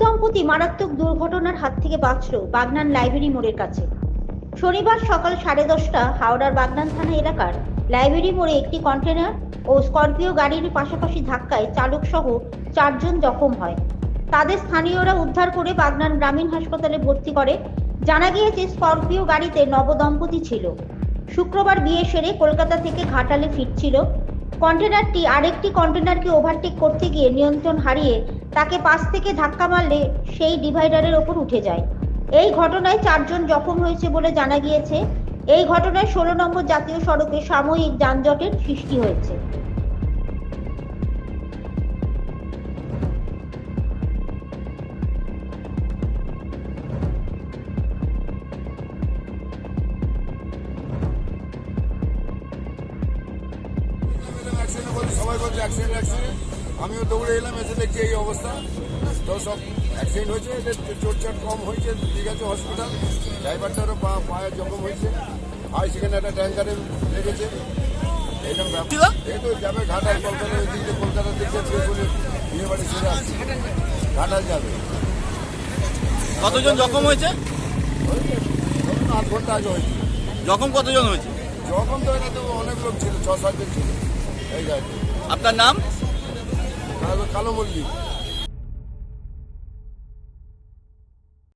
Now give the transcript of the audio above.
যুবতী মারাত্মক দুর্ঘটনার হাত থেকে বাঁচল বাগনান লাইব্রেরি মোড়ের কাছে। শনিবার সকাল সাড়ে দশটা হাওড়ার বাগনান থানা এলাকার লাইব্রেরি মোড়ে একটি কন্টেনার ও স্করপিও গাড়ির পাশাপাশি ধাক্কায় চালক সহ চারজন জখম হয়। তাদের স্থানীয়রা উদ্ধার করে বাগনান গ্রামীণ হাসপাতালে ভর্তি করে। জানা গিয়েছে, স্করপিও গাড়িতে নবদম্পতি ছিল। শুক্রবার বিয়ে সেরে কলকাতা থেকে ঘাটালে ফিরছিল। কন্টেনারটি আরেকটি কন্টেনারকে ওভারটেক করতে গিয়ে নিয়ন্ত্রণ হারিয়ে তাকে পাশ থেকে ধাক্কা মারলে সেই ডিভাইডারের ওপর উঠে যায়। এই ঘটনায় চারজন জখম হয়েছে বলে জানা গিয়েছে। এই ঘটনায় ষোলো নম্বর জাতীয় সড়কে সাময়িক যানজটের সৃষ্টি হয়েছে। সবাই বলছে অ্যাক্সিডেন্ট অ্যাক্সিডেন্ট আমিও দৌড়ে এলাম এসে দেখছি এই অবস্থা। তো সব অ্যাক্সিডেন্ট হয়েছে এদের চোটচাট কম হয়েছে ঠিক আছে হসপিটাল ড্রাইভারটারও পা পায়ে জখম হয়েছে। আর সেখানে একটা ট্যাঙ্কারে লেগেছে। এইরকম ব্যাপার। এই তো যাবে ঘাটাল কলকাতা ওই দিকে কলকাতার দিকে বিয়ে করে বিয়ে বাড়ি চলে আসছে। ঘাটাল যাবে। কতজন জখম হয়েছে? ওই ধরুন আধ ঘণ্টা আগে হয়েছে। জখম কতজন হয়েছে? যখন তো এটা তো অনেক লোক ছিল ছ সাতজন ছিল। এই গাড়িতে আপনার নাম? কালো মল্লিক।